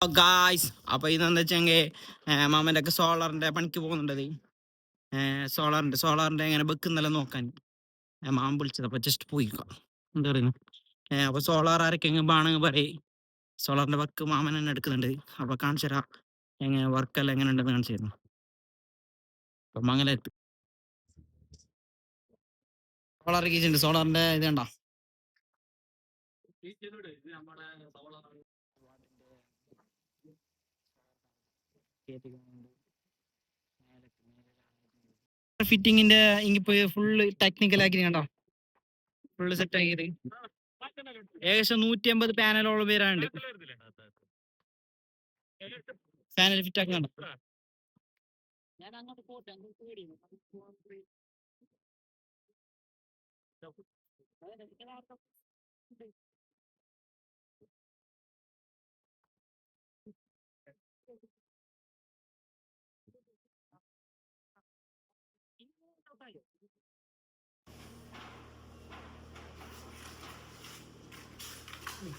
Guys അപ്പൊ ഇതെന്താ വെച്ചെങ്കിൽ മാമന്റെ ഒക്കെ സോളറിന്റെ പണിക്ക് പോകുന്നുണ്ടത് സോളറിന്റെ സോളറിന്റെ എങ്ങനെ വെക്കുന്നല്ല നോക്കാൻ. മാമൻ വിളിച്ചത്. അപ്പൊ ജസ്റ്റ് പോയി എന്താ പറയുന്നത് അപ്പൊ സോളാർ ആരൊക്കെങ്കിലും ബാണെങ്കിൽ പറയും. സോളറിന്റെ വർക്ക് മാമൻ തന്നെ എടുക്കുന്നുണ്ട്. അപ്പൊ കാണിച്ചു തരാം. എങ്ങനെ വർക്കെല്ലാം എങ്ങനെ ഉണ്ടെന്ന് കാണിച്ചു തരുന്നു. അപ്പൊ മംഗലത്ത് സോളാർ കീച്ചുണ്ട് സോളാറിന്റെ ഇത് കണ്ടോ? ഫിറ്റിങ്ങിന്റെ ഇങ്ങിപ്പോ ഫുള്ള് ടെക്നിക്കൽ ആക്കി കണ്ടോ? ഫുള്ള് സെറ്റ് ആക്കിയത്. ഏകദേശം നൂറ്റി അമ്പത് പാനലോളം പേരാണ്ട് പാനൽ ഫിറ്റ് ആക്കി കണ്ടോ? ഞാൻ അങ്ങോട്ട് പോട്ടെ അങ്ങോട്ട് ini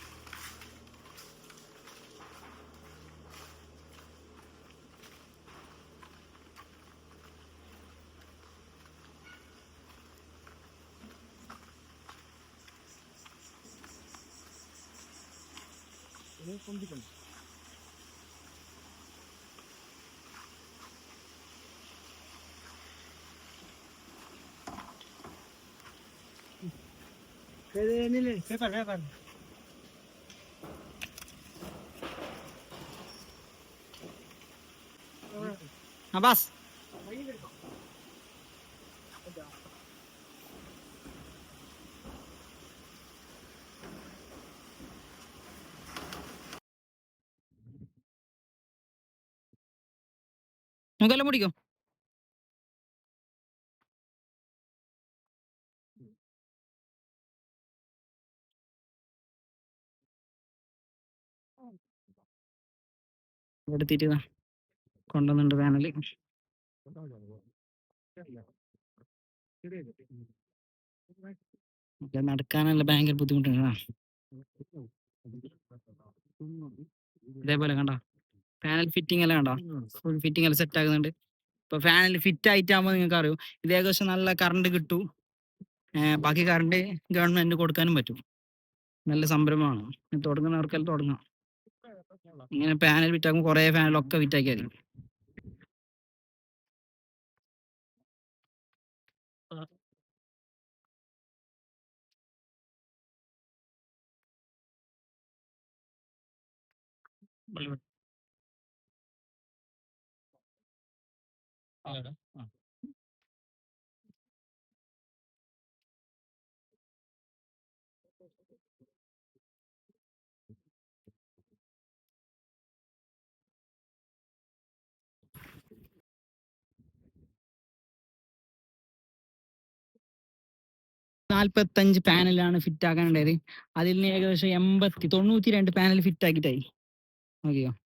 pun bikin Kedai ini, ni, siapa? Abbas നമുക്കെല്ലാം പിടിക്കും എടുത്തിട്ട് ഇതാ കൊണ്ടുവന്നുണ്ട് നടക്കാനല്ല ഭയങ്കര ബുദ്ധിമുട്ടുണ്ട് ഇതേപോലെ കണ്ട? പാനൽ ഫിറ്റിംഗ് എല്ലാം കണ്ടോ? ഫുൾ ഫിറ്റിംഗ് എല്ലാം സെറ്റ് ആകുന്നുണ്ട് ഇപ്പൊ ഫാനിൽ ഫിറ്റ് ആയിട്ടാകുമ്പോൾ നിങ്ങൾക്ക് അറിയും ഇത് ഏകദേശം നല്ല കറണ്ട് കിട്ടും. ബാക്കി കറണ്ട് ഗവൺമെന്റിന് കൊടുക്കാനും പറ്റും. നല്ല സംരംഭമാണ്. തുടങ്ങുന്നവർക്കെല്ലാം തുടങ്ങാം. ഇങ്ങനെ പാനൽ ഫിറ്റ് ഫാനലൊക്കെ കുറെ നാല്പത്തഞ്ച് പാനലാണ് ഫിറ്റ് ആക്കാനുണ്ടായത് അതിൽ നിന്ന് ഏകദേശം എൺപത്തി തൊണ്ണൂറ്റി രണ്ട് പാനൽ ഫിറ്റ് ആക്കിയിട്ടായി Adiós.